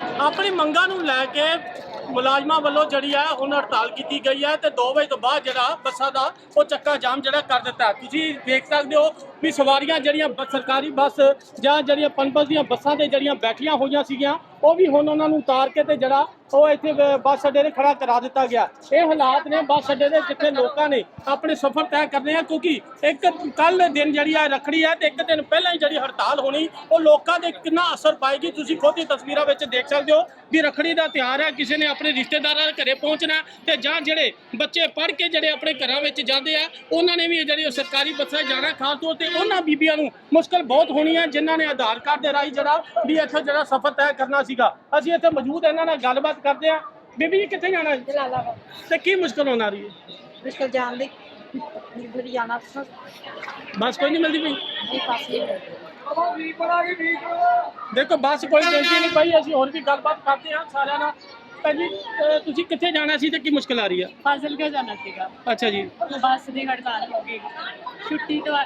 ਆਪਣੀ ਮੰਗਾਂ ਨੂੰ ਲੈ ਕੇ ਮੁਲਾਜ਼ਮਾਂ ਵੱਲੋਂ ਜਿਹੜੀ ਹੈ ਹੁਣ ਹੜਤਾਲ ਕੀਤੀ ਗਈ ਹੈ ਤੇ 2 ਵਜੇ ਤੋਂ ਬਾਅਦ ਜਿਹੜਾ ਬੱਸਾਂ ਦਾ ਉਹ ਚੱਕਾ ਜਾਮ ਜਿਹੜਾ ਕਰ ਦਿੱਤਾ ਤੁਸੀਂ ਦੇਖ ਸਕਦੇ ਹੋ ਵੀ ਸਵਾਰੀਆਂ ਜਿਹੜੀਆਂ ਬੱਸ- ਸਰਕਾਰੀ ਬੱਸ ਜਾਂ ਜਿਹੜੀਆਂ ਪਨਬਸ ਦੀਆਂ ਬੱਸਾਂ ਤੇ ਜਿਹੜੀਆਂ ਬੈਠੀਆਂ ਹੋਈਆਂ ਸੀਗੀਆਂ, ਉਹ ਵੀ ਹੁਣ ਉਹਨਾਂ ਨੂੰ ਉਤਾਰ ਕੇ ਤੇ ਜਿਹੜਾ ਉਹ ਇੱਥੇ ਬੱਸ ਅੱਡੇ 'ਤੇ ਖੜਾ ਕਰਾ ਦਿੱਤਾ ਗਿਆ। ਇਹ ਹਾਲਾਤ ਨੇ ਬੱਸ ਅੱਡੇ ਦੇ ਜਿੱਥੇ ਲੋਕਾਂ ਨੇ ਆਪਣੇ ਸਫ਼ਰ ਤੈਅ ਕਰਨੇ ਆ ਕਿਉਂਕਿ ਇੱਕ ਕੱਲ ਦਿਨ ਜਿਹੜੀ ਆ ਰੱਖੜੀ ਹੈ ਤੇ ਇੱਕ ਦਿਨ ਪਹਿਲਾਂ ਹੀ ਜਿਹੜੀ ਹੜਤਾਲ ਹੋਣੀ, ਉਹ ਲੋਕਾਂ ਦੇ ਕਿੰਨਾ ਅਸਰ ਪਾਏਗੀ, ਤੁਸੀਂ ਖੁਦ ਹੀ ਤਸਵੀਰਾਂ ਵਿੱਚ ਦੇਖ ਸਕਦੇ ਹੋ ਵੀ ਰੱਖੜੀ ਦਾ ਤਿਉਹਾਰ ਹੈ, ਕਿਸੇ ਨੇ ਆਪਣੇ ਰਿਸ਼ਤੇਦਾਰਾਂ ਦੇ ਘਰੇ ਪਹੁੰਚਣਾ ਹੈ ਤੇ ਜਾਂ ਜਿਹੜੇ ਬੱਚੇ ਪੜ੍ਹ ਕੇ ਜਿਹੜੇ ਆਪਣੇ ਘਰਾਂ ਵਿੱਚ ਜਾਂਦੇ ਆ, ਉਹਨਾਂ ਨੇ ਵੀ ਜਿਹੜੀ ਸਰਕਾਰੀ ਬੱਸਾਂ 'ਚ ਜਾਣਾ ਖਾਸ ਤੌਰ ਤੇ ਉਹਨਾਂ ਬੀਬੀਆਂ ਨੂੰ ਮੁਸ਼ਕਲ ਬਹੁਤ ਹੋਣੀ ਹੈ ਜਿਨ੍ਹਾਂ ਨੇ ਆਧਾਰ ਕਾਰਡ ਦੇ ਰਾਹੀਂ ਜਿਹੜਾ ਵੀ ਇੱਥੇ ਜਿਹੜਾ ਸਫ਼ਰ ਤੈਅ ਕਰਨਾ ਸੀਗਾ। ਅਸੀਂ ਇੱਥੇ ਮੌਜੂਦ ਇਹਨਾਂ ਨਾਲ ਗੱਲਬਾਤ ਕਰਦੇ ਆ। ਬੀਬੀ ਜੀ ਕਿੱਥੇ ਜਾਣਾ ਹੈ ਜਲਾਲਾਬਾਦ। ਤੇ ਕੀ ਮੁਸ਼ਕਲ ਹੋਣ ਆ ਰਹੀ ਹੈ? ਮੁਸ਼ਕਲ ਜਾਣ ਦੀ ਫਿਰ ਜਾਣਾ ਸੀ। ਬੱਸ ਕੋਈ ਨਹੀਂ ਮਿਲਦੀ ਪਈ? ਪਾਸੇ ਦੇਖੋ ਬੱਸ ਕੋਈ ਮਿਲਦੀ ਨਹੀਂ ਪਈ। ਅਸੀਂ ਹੋਰ ਵੀ ਗੱਲਬਾਤ ਕਰਦੇ ਹਾਂ ਸਾਰਿਆਂ ਨਾਲ। ਭੈਣ ਜੀ ਅਹ ਤੁਸੀਂ ਕਿੱਥੇ ਜਾਣਾ ਸੀ ਤੇ ਕੀ ਮੁਸ਼ਕਲ ਆ ਰਹੀ ਹੈ ਫਾਜ਼ਿਲ ਕੇ ਜਾਣਾ ਸੀਗਾ। ਅੱਛਾ ਜੀ। ਬੱਸ ਦੀ ਹੜਤਾਲ ਹੋ ਗਈ। ਛੁੱਟੀ ਤੋਂ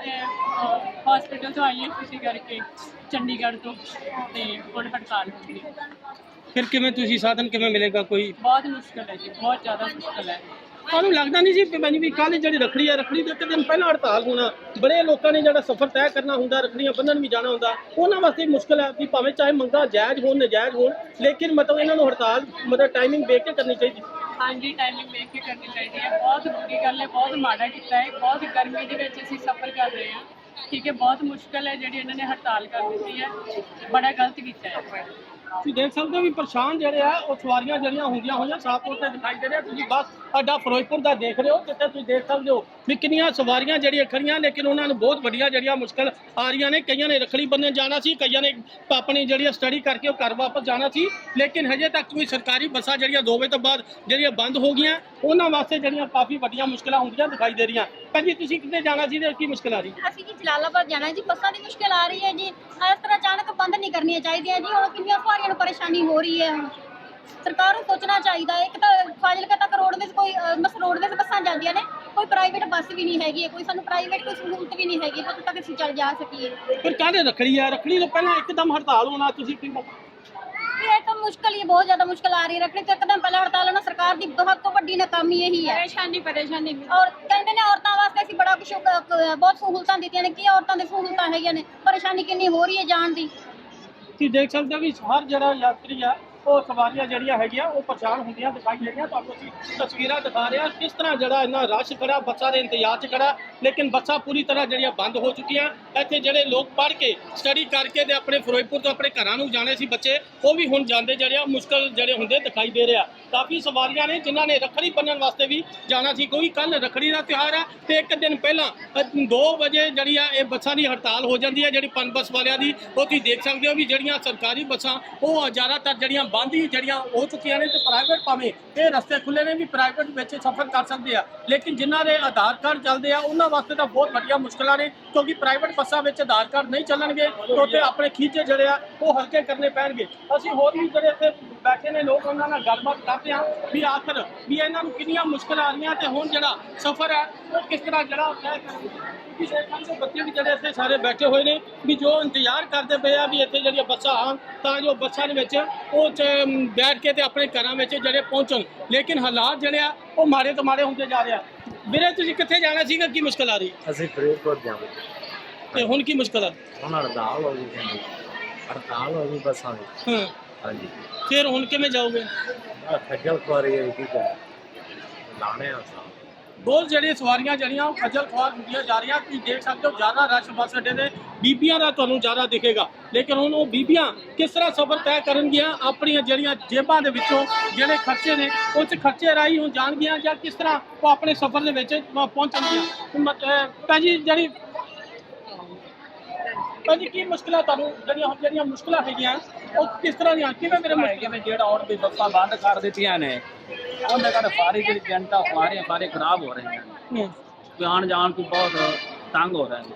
ਹਸਪੀਟਲ ਤੋਂ ਆਈ ਹਾਂ ਖੁਸ਼ੀ ਕਰਕੇ ਚੰਡੀਗੜ੍ਹ ਤੋਂ ਤੇ ਹੁਣ ਹੜਤਾਲ ਹੋ ਗਈ। ਫਿਰ ਕਿਵੇਂ ਤੁਸੀਂ ਸਾਧਨ ਕਿਵੇਂ ਮਿਲੇਗਾ ਕੋਈ? ਬਹੁਤ ਮੁਸ਼ਕਲ ਹੈ ਜੀ ਬਹੁਤ ਜ਼ਿਆਦਾ ਮੁਸ਼ਕਲ ਹੈ। ਤੁਹਾਨੂੰ ਲੱਗਦਾ ਨਹੀਂ ਸੀ ਕਿ ਭੈਣ ਵੀ ਕੱਲ ਜਿਹੜੀ ਰੱਖੜੀ ਹੈ ਰੱਖੜੀ ਤੋਂ ਇੱਕ ਦਿਨ ਪਹਿਲਾਂ ਹੜਤਾਲ ਹੋਣਾ। ਬੜੇ ਲੋਕਾਂ ਨੇ ਜਿਹੜਾ ਸਫ਼ਰ ਤੈਅ ਕਰਨਾ ਹੁੰਦਾ, ਰੱਖੜੀਆਂ ਬੰਨਣ ਵੀ ਜਾਣਾ ਹੁੰਦਾ, ਉਹਨਾਂ ਵਾਸਤੇ ਮੁਸ਼ਕਲ ਹੈ ਵੀ ਭਾਵੇਂ ਚਾਹੇ ਮੰਗਾ ਜਾਇਜ਼ ਹੋਣ, ਨਜਾਇਜ਼ ਹੋਣ, ਲੇਕਿਨ ਮਤਲਬ ਇਹਨਾਂ ਨੂੰ ਹੜਤਾਲ, ਮਤਲਬ ਟਾਈਮਿੰਗ ਦੇਖ ਕੇ ਕਰਨੀ ਚਾਹੀਦੀ। ਹਾਂਜੀ ਟਾਈਮਿੰਗ ਵੇਖ ਕੇ ਕਰਨੀ ਚਾਹੀਦੀ ਹੈ। ਬਹੁਤ ਬੁਰੀ ਗੱਲ ਹੈ, ਬਹੁਤ ਮਾੜਾ ਕੀਤਾ ਹੈ, ਬਹੁਤ ਗਰਮੀ ਦੇ ਵਿੱਚ ਅਸੀਂ ਸਫ਼ਰ ਕਰ ਰਹੇ ਹਾਂ। ਠੀਕ ਹੈ, ਬਹੁਤ ਮੁਸ਼ਕਲ ਹੈ ਜਿਹੜੀ ਇਹਨਾਂ ਨੇ ਹੜਤਾਲ ਕਰ ਦਿੱਤੀ ਹੈ। ਬੜਾ ਗਲਤ ਕੀਤਾ ਹੈ। ਤੁਸੀਂ ਦੇਖ ਸਕਦੇ ਹੋ ਵੀ ਪਰੇਸ਼ਾਨ ਜਿਹੜੇ ਆ, ਉਹ ਸਵਾਰੀਆਂ ਜਿਹੜੀਆਂ ਹੁੰਦੀਆਂ ਹੋਈਆਂ ਸਾਫ਼ ਤੌਰ ਤੇ ਦਿਖਾਈ ਦੇ ਰਿਹਾ ਤੁਸੀਂ ਬੱਸ ਅੱਡਾ ਫਿਰੋਜ਼ਪੁਰ ਦਾ ਦੇਖ ਰਹੇ ਹੋ, ਜਿੱਥੇ ਤੁਸੀਂ ਦੇਖ ਸਕਦੇ ਹੋ ਵੀ ਕਿੰਨੀਆਂ ਸਵਾਰੀਆਂ ਜਿਹੜੀਆਂ ਖੜੀਆਂ ਲੇਕਿਨ ਉਹਨਾਂ ਨੂੰ ਬਹੁਤ ਵੱਡੀਆਂ ਜਿਹੜੀਆਂ ਮੁਸ਼ਕਲ ਆ ਰਹੀਆਂ ਨੇ। ਕਈਆਂ ਨੇ ਰੱਖੜੀ ਬੰਨਣ ਜਾਣਾ ਸੀ, ਕਈਆਂ ਨੇ ਆਪਣੀ ਜਿਹੜੀ ਸਟੱਡੀ ਕਰਕੇ ਉਹ ਘਰ ਵਾਪਸ ਜਾਣਾ ਸੀ। ਲੇਕਿਨ ਹਜੇ ਤੱਕ ਕੋਈ ਸਰਕਾਰੀ ਬੱਸਾਂ ਜਿਹੜੀਆਂ 2 ਵਜੇ ਤੋਂ ਬਾਅਦ ਜਿਹੜੀਆਂ ਬੰਦ ਹੋ ਗਈਆਂ, ਉਹਨਾਂ ਵਾਸਤੇ ਜਿਹੜੀਆਂ ਕਾਫੀ ਵੱਡੀਆਂ ਮੁਸ਼ਕਲਾਂ ਹੁੰਦੀਆਂ ਦਿਖਾਈ ਦੇ ਰਹੀਆਂ। ਭੈਣ ਜੀ, ਤੁਸੀਂ ਕਿੱਥੇ ਜਾਣਾ ਸੀ ਤੇ ਕੀ ਮੁਸ਼ਕਲ ਆ ਰਹੀ? ਅਸੀਂ ਜੀ ਜਲਾਲਾਬਾਦ ਜਾਣਾ ਜੀ, ਬੱਸਾਂ ਦੀ ਮੁਸ਼ਕਲ ਆ ਰਹੀ ਹੈ ਜੀ। ਇਸ ਤਰ੍ਹਾਂ ਅਚਾਨਕ ਬੰਦ ਨਹੀਂ ਕਰਨੀਆਂ ਚਾਹੀਦੀਆਂ ਜੀ, ਹੁਣ ਕਿੰਨੀਆਂ ਸਵਾਰੀਆਂ ਨੂੰ ਪਰੇਸ਼ਾਨੀ ਹੋ ਰਹੀ ਹੈ। ਸਰਕਾਰ ਨੂੰ ਸੋਚਣਾ ਚਾਹੀਦਾ ਹੈ। ਇੱਕ ਤਾਂ ਫਾਜ਼ਿਲਕਾ ਤੱਕ ਰੋਡਵੇਜ਼ ਕੋਈ ਬਸ ਰੋਡਵੇਜ਼ ਬੱਸਾਂ ਜਾਂਦੀਆਂ ਨੇ। ਕੋਈ ਪ੍ਰਾਈਵੇਟ ਬੱਸ ਵੀ ਨਹੀਂ ਹੈਗੀ ਕੋਈ ਸਾਨੂੰ ਪ੍ਰਾਈਵੇਟ ਕੋਈ ਸਹੂਲਤ ਵੀ ਨਹੀਂ ਹੈਗੀ। ਜਿੱਥੇ ਤੱਕ ਅਸੀਂ ਚੱਲ ਜਾ ਸਕੀਏ। ਫਿਰ ਕਾਹਦੇ ਰੱਖੜੀ ਆ? ਰੱਖੜੀ ਤੋਂ ਪਹਿਲਾਂ ਇੱਕਦਮ ਹੜਤਾਲ ਹੋਣਾ ਤੁਸੀਂ ਕੀ ਇਹ ਤਾਂ ਮੁਸ਼ਕਲ ਹੀ ਬਹੁਤ ਜ਼ਿਆਦਾ ਮੁਸ਼ਕਲ ਆ ਰਹੀ ਹੈ। ਰੱਖੜੀ ਤੋਂ ਇੱਕਦਮ ਪਹਿਲਾਂ ਹੜਤਾਲ ਹੋਣਾ ਸਰਕਾਰ ਦੀ ਬਹੁਤ ਤੋਂ ਵੱਡੀ ਨਾਕਾਮੀ ਇਹੀ ਹੈ। ਪਰੇਸ਼ਾਨੀ ਪਰੇਸ਼ਾਨੀ ਔਰ ਕਹਿੰਦੇ ਨੇ ਔਰਤਾਂ ਵਾਸਤੇ ਅਸੀਂ ਬੜਾ ਕੁਝ ਬਹੁਤ ਸਹੂਲਤਾਂ ਦਿੱਤੀਆਂ ਨੇ। ਕੀ ਔਰਤਾਂ ਦੇ ਸਹੂਲਤਾਂ ਹੈਗੀਆਂ ਨੇ? ਪਰੇਸ਼ਾਨੀ ਕਿੰਨੀ ਹੋ ਰਹੀ ਹੈ ਜਾਣ ਦੀ? ਤੁਸੀਂ ਦੇਖ ਸਕਦੇ ਹੋ ਵੀ ਹਰ ਜਿਹੜਾ ਯਾਤਰੀ ਆ। ਉਹ ਸਵਾਰੀਆਂ ਜਿਹੜੀਆਂ ਹੈਗੀਆਂ, ਉਹ ਪਰੇਸ਼ਾਨ ਹੁੰਦੀਆਂ, ਦਿਖਾਈ ਦੇ ਰਹੀਆਂ। ਤੁਹਾਨੂੰ ਅਸੀਂ ਤਸਵੀਰਾਂ ਦਿਖਾ ਰਹੇ ਹਾਂ ਕਿਸ ਤਰ੍ਹਾਂ ਜਿਹੜਾ ਇੰਨਾ ਰਸ਼ ਖੜਾ, ਬੱਸਾਂ ਦੇ ਇੰਤਜ਼ਾਰ 'ਚ ਖੜਾ, ਲੇਕਿਨ ਬੱਸਾਂ ਪੂਰੀ ਤਰ੍ਹਾਂ ਜਿਹੜੀਆਂ ਬੰਦ ਹੋ ਚੁੱਕੀਆਂ। ਇੱਥੇ ਜਿਹੜੇ ਲੋਕ ਪੜ੍ਹ ਕੇ ਸਟੱਡੀ ਕਰਕੇ ਤੇ ਆਪਣੇ ਫਿਰੋਜ਼ਪੁਰ ਤੋਂ ਆਪਣੇ ਘਰਾਂ ਨੂੰ ਜਾਣੇ ਸੀ ਬੱਚੇ, ਉਹ ਵੀ ਹੁਣ ਜਾਂਦੇ ਜਿਹੜੇ ਆ, ਮੁਸ਼ਕਲ ਜਿਹੜੇ ਹੁੰਦੇ ਦਿਖਾਈ ਦੇ ਰਿਹਾ ਕਾਫੀ ਸਵਾਰੀਆਂ ਨੇ ਜਿਨ੍ਹਾਂ ਨੇ ਰੱਖੜੀ ਬੰਨਣ ਵਾਸਤੇ ਵੀ ਜਾਣਾ ਸੀ। ਕੋਈ ਕੱਲ ਰੱਖੜੀ ਦਾ ਤਿਉਹਾਰ ਆ ਤੇ ਇੱਕ ਦਿਨ ਪਹਿਲਾਂ 2 ਵਜੇ ਜਿਹੜੀ ਆ, ਇਹ ਬੱਸਾਂ ਦੀ ਹੜਤਾਲ ਹੋ ਜਾਂਦੀ ਹੈ ਜਿਹੜੀ ਪਨ ਬੱਸ ਵਾਲਿਆਂ ਦੀ, ਉਹ ਤੁਸੀਂ ਦੇਖ ਸਕਦੇ ਹੋ ਵੀ ਜਿਹੜੀਆਂ ਸਰਕਾਰੀ ਬੱਸਾਂ, ਉਹ ਜ਼ਿਆਦਾਤਰ ਜਿਹੜੀਆਂ ਬੰਦ ਹੀ ਜਿਹੜੀਆਂ ਹੋ ਚੁੱਕੀਆਂ ਨੇ ਤੇ ਪ੍ਰਾਈਵੇਟ ਭਾਵੇਂ ਇਹ ਰਸਤੇ ਖੁੱਲੇ ਨੇ ਵੀ ਪ੍ਰਾਈਵੇਟ ਵਿੱਚ ਸਫ਼ਰ ਕਰ ਸਕਦੇ ਆ। ਲੇਕਿਨ ਜਿਨ੍ਹਾਂ ਦੇ ਆਧਾਰ ਕਾਰਡ ਚੱਲਦੇ ਆ, ਉਹਨਾਂ ਵਾਸਤੇ ਤਾਂ ਬਹੁਤ ਵੱਡੀਆਂ ਮੁਸ਼ਕਲਾਂ ਨੇ, ਕਿਉਂਕਿ ਪ੍ਰਾਈਵੇਟ ਬੱਸਾਂ ਵਿੱਚ ਆਧਾਰ ਕਾਰਡ ਨਹੀਂ ਚੱਲਣਗੇ, ਤੇ ਉੱਥੇ ਆਪਣੇ ਖੀਚੇ ਜਿਹੜੇ ਆ, ਉਹ ਹਲਕੇ ਕਰਨੇ ਪੈਣਗੇ। ਅਸੀਂ ਹੋਰ ਵੀ ਜਿਹੜੇ ਇੱਥੇ ਬੈਠੇ ਨੇ ਲੋਕ ਉਹਨਾਂ ਨਾਲ ਗੱਲਬਾਤ ਕਰਦੇ ਆ ਵੀ ਆਖਰ ਵੀ ਇਹਨਾਂ ਨੂੰ ਕਿੰਨੀਆਂ ਮੁਸ਼ਕਲਾਂ ਆ ਰਹੀਆਂ ਤੇ ਹੁਣ ਜਿਹੜਾ ਸਫ਼ਰ ਹੈ ਉਹ ਕਿਸ ਤਰ੍ਹਾਂ ਜਿਹੜਾ ਤੈਅ ਕਰਨਗੇ ਸਕਦੇ ਹੋ ਬੱਚੇ ਵੀ ਜਿਹੜੇ ਇੱਥੇ ਸਾਰੇ ਬੈਠੇ ਹੋਏ ਨੇ ਵੀ ਜੋ ਇੰਤਜ਼ਾਰ ਕਰਦੇ ਪਏ ਆ ਵੀ ਇੱਥੇ ਜਿਹੜੀਆਂ ਬੱਸਾਂ ਆਉਣ ਤਾਂ ਜੋ ਬੱਸਾਂ ਦੇ ਵਿੱਚ ਉਹ ਬੈਠ ਕੇ ਤੇ ਆਪਣੇ ਘਰਾਂ ਵਿੱਚ ਜਿਹੜੇ ਪਹੁੰਚਣ। ਲੇਕਿਨ ਹਾਲਾਤ ਜਿਹੜੇ ਆ ਉਹ ਮਾੜੇ ਤੋਂ ਮਾੜੇ ਹੁੰਦੇ ਜਾ ਰਹੇ ਆ। ਵੀਰੇ ਤੁਸੀਂ ਕਿੱਥੇ ਜਾਣਾ ਸੀਗਾ ਕੀ ਮੁਸ਼ਕਲ ਆ ਰਹੀ? ਅਸੀਂ ਫਰੀਦਕੋਟ ਜਾਵਾਂਗੇ। ਤੇ ਹੁਣ ਕੀ ਮੁਸ਼ਕਲ ਆ? ਹੁਣ ਹੜਤਾਲ ਹੋ ਗਈ ਹੜਤਾਲ ਹੋ ਗਈ ਬੱਸਾਂ ਦੀ। ਹਾਂ। ਹਾਂਜੀ। ਫਿਰ ਹੁਣ ਕਿਵੇਂ ਜਾਓਗੇ? ਆ ਖੱਜਲ ਖੁਆਰੀ ਹੈ ਕੀ ਕਰ ਲਾਣੇ ਆ ਸਾਂ ਬਹੁਤ ਜਿਹੜੀਆਂ ਸਵਾਰੀਆਂ ਜਿਹੜੀਆਂ ਉਹ ਖੱਜਲ ਖੁਆਰ ਹੁੰਦੀਆਂ ਜਾ ਰਹੀਆਂ। ਤੁਸੀਂ ਦੇਖ ਸਕਦੇ ਹੋ ਜ਼ਿਆਦਾ ਰਸ਼ ਬੱਸ ਅੱਡੇ ਤੇ। ਬੀਬੀਆਂ ਦਾ ਤੁਹਾਨੂੰ ਜ਼ਿਆਦਾ ਦਿਖੇਗਾ। ਲੇਕਿਨ ਹੁਣ ਉਹ ਬੀਬੀਆਂ ਕਿਸ ਤਰ੍ਹਾਂ ਸਫ਼ਰ ਤੈਅ ਕਰਨਗੀਆਂ? ਆਪਣੀਆਂ ਜਿਹੜੀਆਂ ਜੇਬਾਂ ਦੇ ਵਿੱਚੋਂ ਜਿਹੜੇ ਖਰਚੇ ਨੇ ਉਸ ਖਰਚੇ ਰਾਹੀਂ ਹੁਣ ਜਾਣਗੀਆਂ ਜਾਂ ਕਿਸ ਤਰ੍ਹਾਂ ਉਹ ਆਪਣੇ ਸਫ਼ਰ ਦੇ ਵਿੱਚ ਪਹੁੰਚਣਗੀਆਂ? ਮਤ- ਅਹ ਭਾਜੀ ਜਿਹੜੀ ਕੀ ਮੁਸ਼ਕਲਾਂ ਤੁਹਾਨੂੰ ਜਿਹੜੀਆਂ ਹੁਣ ਜਿਹੜੀਆਂ ਮੁਸ਼ਕਲਾਂ ਹੈਗੀਆਂ? ਉਹ ਕਿਸ ਤਰ੍ਹਾਂ ਦੀਆਂ ਕਿਵੇਂ ਮੇਰੇ ਮੁਸ਼ਕਲ ਜਿਵੇਂ ਜਿਹੜਾ ਆਉਣ ਦੀ ਬੱਸਾਂ ਬੰਦ ਕਰ ਦਿੱਤੀਆਂ ਨੇ? ਉਹਦੇ ਕਰਕੇ ਸਾਰੀ ਜਿਹੜੀ ਜਨਤਾ ਸਵਾਰੀਆਂ ਸਾਰੇ ਖਰਾਬ ਹੋ ਰਹੀਆਂ ਨੇ। ਹੂੰ। ਵੀ ਆਉਣ ਜਾਣ ਤੋਂ ਬਹੁਤ ਤੰਗ ਹੋ ਰਹੇ ਨੇ।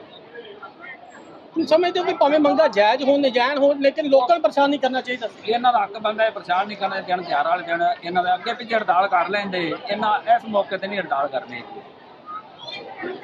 ਤੁਸੀਂ ਸਮਝਦੇ ਹੋ ਕਿ ਭਾਵੇਂ ਮੰਗਾ ਜਾਇਜ਼ ਹੋਣ ਨਜਾਇਜ਼ ਹੋਣ ਲੇਕਿਨ ਲੋਕਾਂ ਨੂੰ ਪਰੇਸ਼ਾਨ ਨਹੀਂ ਕਰਨਾ ਚਾਹੀਦਾ ਇਹਨਾਂ ਦਾ ਹੱਕ ਬੰਦਾ ਇਹ ਪਰੇਸ਼ਾਨ ਨਹੀਂ ਕਰਨਾ ਦਿਨ ਤਿਉਹਾਰ ਵਾਲੇ ਦਿਨ ਇਹਨਾਂ ਦੇ ਅੱਗੇ ਪਿੱਛੇ ਹੜਤਾਲ ਕਰ ਲੈਂਦੇ। ਇਹਨਾਂ ਇਸ ਮੌਕੇ ਤੇ ਨਹੀਂ ਹੜਤਾਲ ਕਰਨੀ।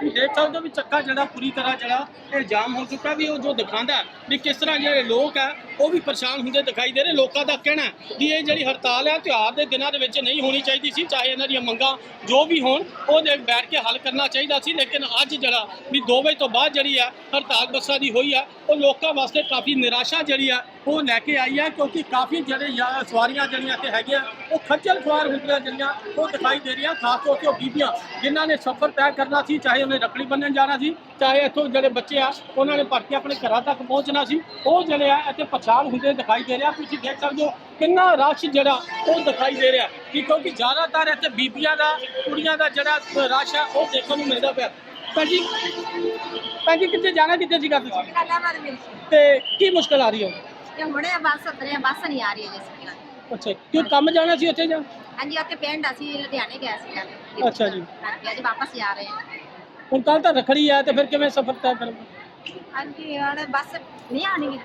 ਦੇਖ ਸਕਦੇ ਹੋ ਵੀ ਚੱਕਾ ਜਿਹੜਾ ਪੂਰੀ ਤਰ੍ਹਾਂ ਜਿਹੜਾ ਇਹ ਜਾਮ ਹੋ ਚੁੱਕਾ ਵੀ ਉਹ ਜੋ ਦਿਖਾਉਂਦਾ ਵੀ ਕਿਸ ਤਰ੍ਹਾਂ ਜਿਹੜੇ ਲੋਕ ਆ, ਉਹ ਵੀ ਪਰੇਸ਼ਾਨ ਹੁੰਦੇ ਦਿਖਾਈ ਦੇ ਰਹੇ। ਲੋਕਾਂ ਦਾ ਕਹਿਣਾ ਹੈ ਕਿ ਇਹ ਜਿਹੜੀ ਹੜਤਾਲ ਹੈ ਤਿਉਹਾਰ ਦੇ ਦਿਨਾਂ ਦੇ ਵਿੱਚ ਨਹੀਂ ਹੋਣੀ ਚਾਹੀਦੀ ਸੀ, ਚਾਹੇ ਇਹਨਾਂ ਦੀਆਂ ਮੰਗਾਂ ਜੋ ਵੀ ਹੋਣ ਉਹ ਦੇ ਬੈਠ ਕੇ ਹੱਲ ਕਰਨਾ ਚਾਹੀਦਾ ਸੀ। ਲੇਕਿਨ ਅੱਜ ਜਿਹੜਾ ਵੀ 2 ਵਜੇ ਤੋਂ ਬਾਅਦ ਜਿਹੜੀ ਆ, ਹੜਤਾਲ ਬੱਸਾਂ ਦੀ ਹੋਈ ਆ, ਉਹ ਲੋਕਾਂ ਵਾਸਤੇ ਕਾਫੀ ਨਿਰਾਸ਼ਾ ਜਿਹੜੀ ਆ, ਉਹ ਲੈ ਕੇ ਆਈ ਹੈ ਕਿਉਂਕਿ ਕਾਫੀ ਜਿਹੜੇ ਯਾ- ਸਵਾਰੀਆਂ ਜਿਹੜੀਆਂ ਤੇ ਹੈਗੀਆਂ, ਉਹ ਖੱਜਲ ਖੁਆਰ ਹੁੰਦੀਆਂ ਜਿਹੜੀਆਂ, ਉਹ ਦਿਖਾਈ ਦੇ ਰਹੀਆਂ, ਖਾਸ ਤੌਰ ਤੇ ਉਹ ਬੀਬੀਆਂ ਜਿਨ੍ਹਾਂ ਨੇ ਸਫ਼ਰ ਤੈਅ ਕਰਨਾ ਸੀ, ਚਾਹੇ ਉਹਨੇ ਰੱਖੜੀ ਬੰਨਣ ਜਾਣਾ ਸੀ, ਚਾਹੇ ਇੱਥੋਂ ਜਿਹੜੇ ਬੱਚੇ ਆ, ਉਹਨਾਂ ਨੇ ਭਰ ਕੇ ਆਪਣੇ ਘਰਾਂ ਤੱਕ ਪਹੁੰਚਣਾ ਸੀ ਉਹ ਜਿਹੜੇ ਆ ਇੱਥੇ ਪਛਾਣ ਹੁੰਦੇ ਦਿਖਾਈ ਦੇ ਰਿਹਾ। ਤੁਸੀਂ ਦੇਖ ਸਕਦੇ ਹੋ ਕਿੰਨਾ ਰਸ਼ ਜਿਹੜਾ ਉਹ ਦਿਖਾਈ ਦੇ ਰਿਹਾ ਕਿ ਕਿਉਂਕਿ ਜ਼ਿਆਦਾਤਰ ਇੱਥੇ ਬੀਬੀਆਂ ਦਾ ਕੁੜੀਆਂ ਦਾ ਜਿਹੜਾ ਰਸ਼ ਆ ਉਹ ਦੇਖਣ ਨੂੰ ਮਿਲਦਾ ਪਿਆ। ਭੈਣ ਜੀ ਭੈਣ ਜੀ ਕਿੱਥੇ ਜਾਣਾ ਕਿੱਥੇ ਸੀਗਾ ਤੁਸੀਂ? ਕਲਾਵਾਰ ਮਿਲ ਤੇ ਕੀ ਮੁਸ਼ਕਲ ਆ ਰਹੀ ਹੈ? ਇਹ ਹੁਣੇ ਬੱਸ ਉਤਰੇ ਬੱਸ ਨਹੀਂ ਆ ਰਹੀ ਹੈ ਜਿਸ ਅੱਛਾ ਕਿਉਂ ਕੰਮ ਜਾਣਾ ਸੀ ਉੱਥੇ ਜਾਂ? ਹਾਂਜੀ ਉੱਥੇ ਪਿੰਡ ਅਸੀਂ ਲੁਧਿਆਣੇ ਗਏ ਸੀ ਅੱਛਾ ਜੀ। ਹਾਂਜੀ ਅੱਜ ਵਾਪਸ ਹੀ ਆ ਰਹੇ ਹਾਂ। ਹੁਣ ਕੱਲ ਤਾਂ ਰਖੜੀ ਆ ਤੇ ਫਿਰ ਕਿਵੇਂ ਸਫ਼ਰ ਤੈਅ ਕਰੋਗੇ ਹਾਂਜੀ ਹੁਣ ਬੱਸ ਨਹੀਂ ਆਣੀ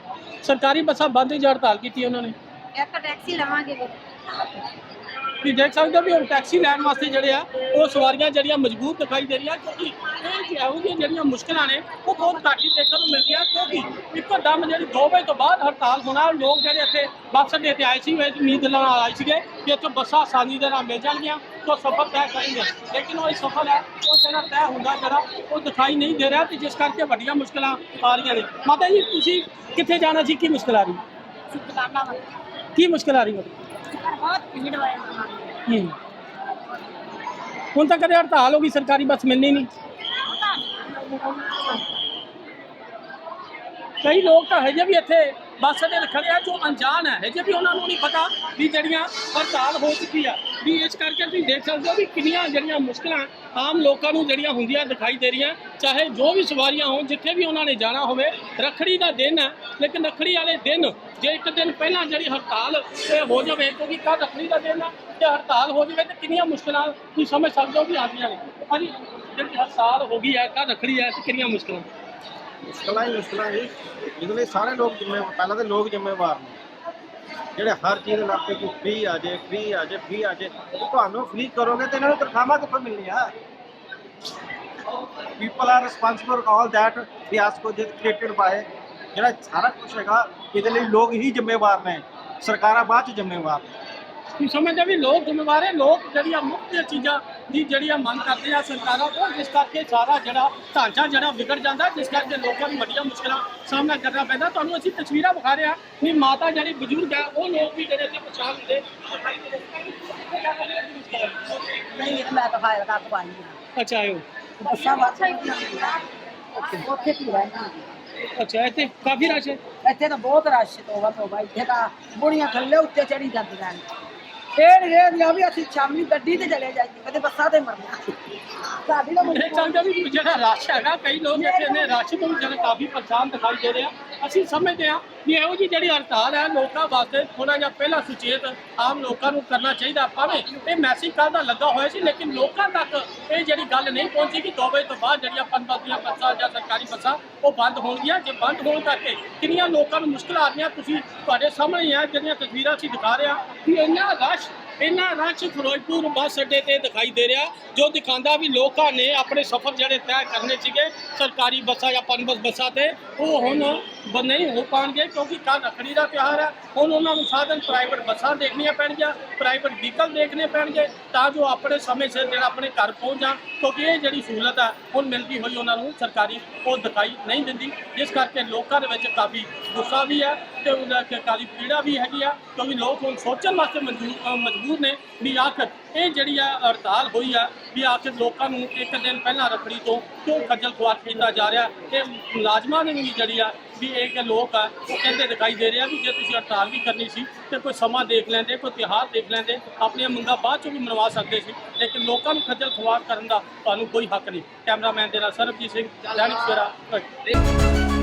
ਸਰਕਾਰੀ ਬੱਸਾਂ ਬੰਦ ਹੀ ਹੜਤਾਲ ਕੀਤੀ ਉਹਨਾਂ ਨੇ। ਇੱਕ ਟੈਕਸੀ ਲਵਾਂਗੇ। ਤੁਸੀਂ ਦੇਖ ਸਕਦੇ ਹੋ ਵੀ ਹੁਣ ਟੈਕਸੀ ਲੈਣ ਵਾਸਤੇ ਜਿਹੜੇ ਆ ਉਹ ਸਵਾਰੀਆਂ ਜਿਹੜੀਆਂ ਮਜਬੂਰ ਦਿਖਾਈ ਦੇ ਰਹੀਆਂ ਕਿਉਂਕਿ ਇਹ ਇਹੋ ਜਿਹੀਆਂ ਜਿਹੜੀਆਂ ਮੁਸ਼ਕਲਾਂ ਨੇ ਉਹ ਬਹੁਤ ਘੱਟ ਹੀ ਦੇਖਣ ਨੂੰ ਮਿਲਦੀਆਂ ਕਿਉਂਕਿ ਇੱਕੋ ਦਮ ਜਿਹੜੀ 2 ਵਜੇ ਤੋਂ ਬਾਅਦ ਹੜਤਾਲ ਹੋਣਾ ਲੋਕ ਜਿਹੜੇ ਇੱਥੇ ਬੱਸ ਅੱਡੇ ਤੇ ਆਏ ਸੀ ਉਹ ਉਮੀਦ ਨਾਲ ਆਏ ਸੀਗੇ ਕਿ ਇੱਥੇ ਬੱਸਾਂ ਆਸਾਨੀ ਦੇ ਨਾਲ ਮਿਲ ਜਾਣਗੀਆਂ। ਤਾਂ ਸਫ਼ਰ ਤੈਅ ਕਰਨਗੇ ਲੇਕਿਨ ਉਹ ਸਫ਼ਰ ਹੈ ਉਹ ਜਿਹੜਾ ਤੈਅ ਹੁੰਦਾ ਜਿਹੜਾ ਉਹ ਦਿਖਾਈ ਨਹੀਂ ਦੇ ਰਿਹਾ ਤੇ ਜਿਸ ਕਰਕੇ ਵੱਡੀਆਂ ਮੁਸ਼ਕਲਾਂ ਆ ਰਹੀਆਂ ਨੇ। ਮਾਤਾ ਜੀ ਤੁਸੀਂ ਕਿੱਥੇ ਜਾਣਾ ਸੀ? ਕੀ ਮੁਸ਼ਕਲ ਆ ਰਹੀ? ਕੀ ਮੁਸ਼ਕਲ ਆ ਰਹੀ? ਬਹੁਤ ਭੀੜ ਹੋਇਆ ਹੂੰ। ਹੁਣ ਤਾਂ ਕਦੇ ਹੜਤਾਲ ਹੋ ਗਈ ਸਰਕਾਰੀ ਬੱਸ ਮਿਲਣੀ ਨਹੀਂ। ਕਈ ਲੋਕ ਤਾਂ ਹਜੇ ਵੀ ਇੱਥੇ। ਬੱਸ ਦੇ ਖੜੇ ਆ, ਜੋ ਅਣਜਾਣ ਹੈ, ਹਜੇ ਵੀ ਉਹਨਾਂ ਨੂੰ ਨਹੀਂ ਪਤਾ ਵੀ ਜਿਹੜੀਆਂ ਹੜਤਾਲ ਹੋ ਚੁੱਕੀ ਆ। ਵੀ ਇਸ ਕਰਕੇ ਤੁਸੀਂ ਦੇਖ ਸਕਦੇ ਹੋ ਵੀ ਕਿੰਨੀਆਂ ਜਿਹੜੀਆਂ ਮੁਸ਼ਕਲਾਂ ਆਮ ਲੋਕਾਂ ਨੂੰ ਜਿਹੜੀਆਂ ਹੁੰਦੀਆਂ ਦਿਖਾਈ ਦੇ ਰਹੀਆਂ, ਚਾਹੇ ਜੋ ਵੀ ਸਵਾਰੀਆਂ ਹੋਣ, ਜਿੱਥੇ ਵੀ ਉਹਨਾਂ ਨੇ ਜਾਣਾ ਹੋਵੇ, ਰੱਖੜੀ ਦਾ ਦਿਨ ਹੈ, ਲੇਕਿਨ ਰੱਖੜੀ ਵਾਲੇ ਦਿਨ, ਜੇ ਇੱਕ ਦਿਨ ਪਹਿਲਾਂ ਜਿਹੜੀ ਹੜਤਾਲ ਹੋ ਜਾਵੇ, ਕਿਉਂਕਿ ਕੱਲ੍ਹ ਰੱਖੜੀ ਦਾ ਦਿਨ ਆ ਤੇ ਹੜਤਾਲ ਹੋ ਜਾਵੇ, ਤੇ ਕਿੰਨੀਆਂ ਮੁਸ਼ਕਲਾਂ ਤੁਸੀਂ ਸਮਝ ਸਕਦੇ ਹੋ ਵੀ ਆਉਂਦੀਆਂ ਨੇ। ਹਾਂਜੀ ਜਿਹੜੀ ਹੜਤਾਲ ਹੋ ਗਈ ਹੈ, ਕੱਲ੍ਹ ਰੱਖੜੀ ਹੈ, ਤੇ ਕਿੰਨੀਆਂ ਮੁਸ਼ਕਲਾਂ ਮੁਸ਼ਕਲਾਂ ਹੀ ਮੁਸ਼ਕਲਾਂ ਜੀ ਇਹਦੇ ਲਈ ਸਾਰੇ ਲੋਕ ਜ਼ਿੰਮੇਵਾਰ ਪਹਿਲਾਂ ਤਾਂ ਲੋਕ ਜ਼ਿੰਮੇਵਾਰ ਨੇ। ਜਿਹੜੇ ਹਰ ਚੀਜ਼ ਲੱਭਦੇ ਕਿ ਫ੍ਰੀ ਆ ਜੇ ਫ੍ਰੀ ਆ ਜੇ ਫ੍ਰੀ ਆ ਜੇ ਤੁਹਾਨੂੰ ਫ੍ਰੀ ਕਰੋਗੇ ਤੇ ਇਹਨਾਂ ਨੂੰ ਤਨਖਾਹਾਂ ਕਿੱਥੋਂ ਮਿਲਣੀਆਂ? People are responsible all that we ask who created by ਜਿਹੜਾ ਸਾਰਾ ਕੁਝ ਹੈਗਾ, ਇਹਦੇ ਲਈ ਲੋਕ ਹੀ ਜ਼ਿੰਮੇਵਾਰ ਨੇ। ਸਰਕਾਰਾਂ ਬਾਅਦ ਚ ਜ਼ਿੰਮੇਵਾਰ ਨੇ। ਤੁਸੀਂ ਸਮਝਦੇ ਵੀ ਲੋਕ ਜ਼ਿੰਮੇਵਾਰ ਹੈ ਲੋਕ ਜਿਹੜੀਆਂ ਮੁਫਤ ਦੀਆਂ ਚੀਜ਼ਾਂ ਦੀ ਜਿਹੜੀਆਂ ਮੰਗ ਕਰਦੇ ਆ ਸਰਕਾਰਾਂ ਉਹ ਜਿਸ ਕਰਕੇ ਸਾਰਾ ਜਿਹੜਾ ਢਾਂਚਾ ਜਿਹੜਾ ਵਿਗੜ ਜਾਂਦਾ ਜਿਸ ਕਰਕੇ ਲੋਕਾਂ ਨੂੰ ਵੱਡੀਆਂ ਮੁਸ਼ਕਲਾਂ ਸਾਹਮਣਾ ਕਰਨਾ ਪੈਂਦਾ। ਤੁਹਾਨੂੰ ਅਸੀਂ ਤਸਵੀਰਾਂ ਵਿਖਾ ਰਹੇ ਵੀ ਮਾਤਾ ਜਿਹੜੀ ਬਜ਼ੁਰਗ ਹੈ ਉਹ ਲੋਕ ਵੀ ਜਿਹੜੇ ਇੱਥੇ ਪਛਾਣ ਹੁੰਦੇ ਨਹੀਂ ਮੈਂ ਤਾਂ ਫਾਇਲ ਕਰ ਦਵਾਈ ਅੱਛਾ ਆਇਓ। ਬੱਸਾਂ ਵਾਸਾ ਉੱਥੇ ਕੀ ਰਹਿਣਾ ਅੱਛਾ ਇੱਥੇ ਕਾਫੀ ਰਸ਼ ਹੈ। ਇੱਥੇ ਤਾਂ ਬਹੁਤ ਰਸ਼ ਤੋਂ ਵਾ ਤੋਂ ਇੱਥੇ ਤਾਂ ਬੁੜੀਆਂ ਥੱਲੇ ਉੱਤੇ ਚੜੀ ਜਾਂਦੀਆਂ ਨੇ। ਫੇਰ ਇਹ ਵੀ ਅਸੀਂ ਸ਼ਾਮੀ ਗੱਡੀ ਤੇ ਚਲੇ ਜਾਈਏ ਕਦੇ ਬੱਸਾਂ ਤੇ ਮਰਨਾ। ਇਹ ਚਾਹੁੰਦੇ ਵੀ ਜਿਹੜਾ ਰਸ਼ ਹੈਗਾ ਕਈ ਲੋਕ ਇੱਥੇ ਨੇ ਰਸ਼ ਤੋਂ ਜਿਹੜੇ ਕਾਫੀ ਪਰੇਸ਼ਾਨ ਦਿਖਾਈ ਦੇ ਰਹੇ ਅਸੀਂ ਸਮਝਦੇ ਆ ਵੀ ਇਹੋ ਜੀ ਜਿਹੜੀ ਹੜਤਾਲ ਹੈ ਲੋਕਾਂ ਵਾਸਤੇ ਥੋੜਾ ਜਿਹਾ ਪਹਿਲਾਂ ਸੁਚੇਤ ਆਮ ਲੋਕਾਂ ਨੂੰ ਕਰਨਾ ਚਾਹੀਦਾ। ਭਾਵੇਂ ਇਹ ਮੈਸੇਜ ਕੱਲ੍ਹ ਦਾ ਲੱਗਾ ਹੋਇਆ ਸੀ ਲੇਕਿਨ ਲੋਕਾਂ ਤੱਕ ਇਹ ਜਿਹੜੀ ਗੱਲ ਨਹੀਂ ਪਹੁੰਚੀ ਕਿ 2 ਵਜੇ ਤੋਂ ਬਾਅਦ ਜਿਹੜੀਆਂ ਦੀਆਂ ਬੱਸਾਂ ਜਾਂ ਸਰਕਾਰੀ ਬੱਸਾਂ ਉਹ ਬੰਦ ਹੋਣਗੀਆਂ। ਜੇ ਬੰਦ ਹੋਣ ਕਰਕੇ ਕਿੰਨੀਆਂ ਲੋਕਾਂ ਨੂੰ ਮੁਸ਼ਕਲ ਆ ਰਹੀਆਂ ਤੁਸੀਂ ਤੁਹਾਡੇ ਸਾਹਮਣੇ ਹੀ ਆ ਜਿਹੜੀਆਂ ਤਸਵੀਰਾਂ ਅਸੀਂ ਦਿਖਾ ਰਹੇ ਆ ਕਿ ਇੰਨਾ ਰਸ਼ ਇੰਨਾ ਰਸ਼ ਫਿਰੋਜ਼ਪੁਰ ਬੱਸ ਅੱਡੇ ਤੇ ਦਿਖਾਈ ਦੇ ਰਿਹਾ, ਜੋ ਦਿਖਾਉਂਦਾ ਵੀ ਲੋਕਾਂ ਨੇ ਆਪਣੇ ਸਫ਼ਰ ਜਿਹੜੇ ਤੈਅ ਕਰਨੇ ਸੀਗੇ, ਸਰਕਾਰੀ ਬੱਸਾਂ ਜਾਂ ਪਨਬਸ ਬੱਸਾਂ ਤੇ, ਉਹ ਹੁਣ ਨਹੀਂ ਹੋ ਪਾਣਗੇ ਕਿਉਂਕਿ ਕੱਲ੍ਹ ਰੱਖੜੀ ਦਾ ਤਿਉਹਾਰ ਹੈ। ਹੁਣ ਉਹਨਾਂ ਨੂੰ ਸਾਧਨ ਪ੍ਰਾਈਵੇਟ ਬੱਸਾਂ ਦੇਖਣੀਆਂ ਪੈਣਗੀਆਂ ਪ੍ਰਾਈਵੇਟ ਵਹੀਕਲ ਦੇਖਣੇ ਪੈਣਗੇ, ਤਾਂ ਜੋ ਆਪਣੇ ਸਮੇਂ ਸਿਰ ਜਿਹੜਾ ਆਪਣੇ ਘਰ ਪਹੁੰਚ ਜਾਣ, ਕਿਉਂਕਿ ਇਹ ਜਿਹੜੀ ਸਹੂਲਤ ਹੈ, ਹੁਣ ਮਿਲਦੀ ਹੋਈ ਉਹਨਾਂ ਨੂੰ ਸਰਕਾਰੀ ਉਹ ਦਿਖਾਈ ਨਹੀਂ ਦਿੰਦੀ। ਜਿਸ ਕਰਕੇ ਲੋਕਾਂ ਦੇ ਵਿੱਚ ਕਾਫੀ ਗੁੱਸਾ ਵੀ ਹੈ ਤੇ ਉਹਦਾ ਕਿ ਕਾਫੀ ਪੀੜਾ ਵੀ ਹੈਗੀ ਆ, ਕਿਉਂਕਿ ਲੋਕ ਹੁਣ ਸੋਚਣ ਵਾਸਤੇ ਮਜਬੂਰ ਮਜਬੂਰ ਨੇ ਵੀ ਆਖਰ ਇਹ ਜਿਹੜੀ ਆ ਹੜਤਾਲ ਹੋਈ ਆ, ਵੀ ਆਖਰ ਲੋਕਾਂ ਨੂੰ ਇੱਕ ਦਿਨ ਪਹਿਲਾਂ ਰੱਖੜੀ ਤੋਂ ਕਿਉਂ ਖੱਜਲ ਖੁਆਰ ਕੀਤਾ ਜਾ ਰਿਹਾ ਇਹ ਮੁਲਾਜ਼ਮਾਂ ਨੇ ਵੀ ਜਿਹੜੀ ਆ ਵੀ ਇਹ ਕਿ ਲੋਕ ਆ, ਉਹ ਕਹਿੰਦੇ ਦਿਖਾਈ ਦੇ ਰਿਹਾ ਵੀ ਜੇ ਤੁਸੀਂ ਹੜਤਾਲ ਵੀ ਕਰਨੀ ਸੀ, ਤੇ ਕੋਈ ਸਮਾਂ ਦੇਖ ਲੈਂਦੇ, ਕੋਈ ਤਿਉਹਾਰ ਦੇਖ ਲੈਂਦੇ, ਆਪਣੀਆਂ ਮੰਗਾਂ ਬਾਅਦ ਚੋਂ ਵੀ ਮਨਵਾ ਸਕਦੇ ਸੀ, ਲੇਕਿਨ ਲੋਕਾਂ ਨੂੰ ਖੱਜਲ ਖੁਆਰ ਕਰਨ ਦਾ ਤੁਹਾਨੂੰ ਕੋਈ ਹੱਕ ਨਹੀਂ। ਕੈਮਰਾਮੈਨ ਦੇ ਨਾਲ ਸਰਬਜੀਤ ਸਿੰਘ, ਦੈਨਿਕ ਸਵੇਰਾ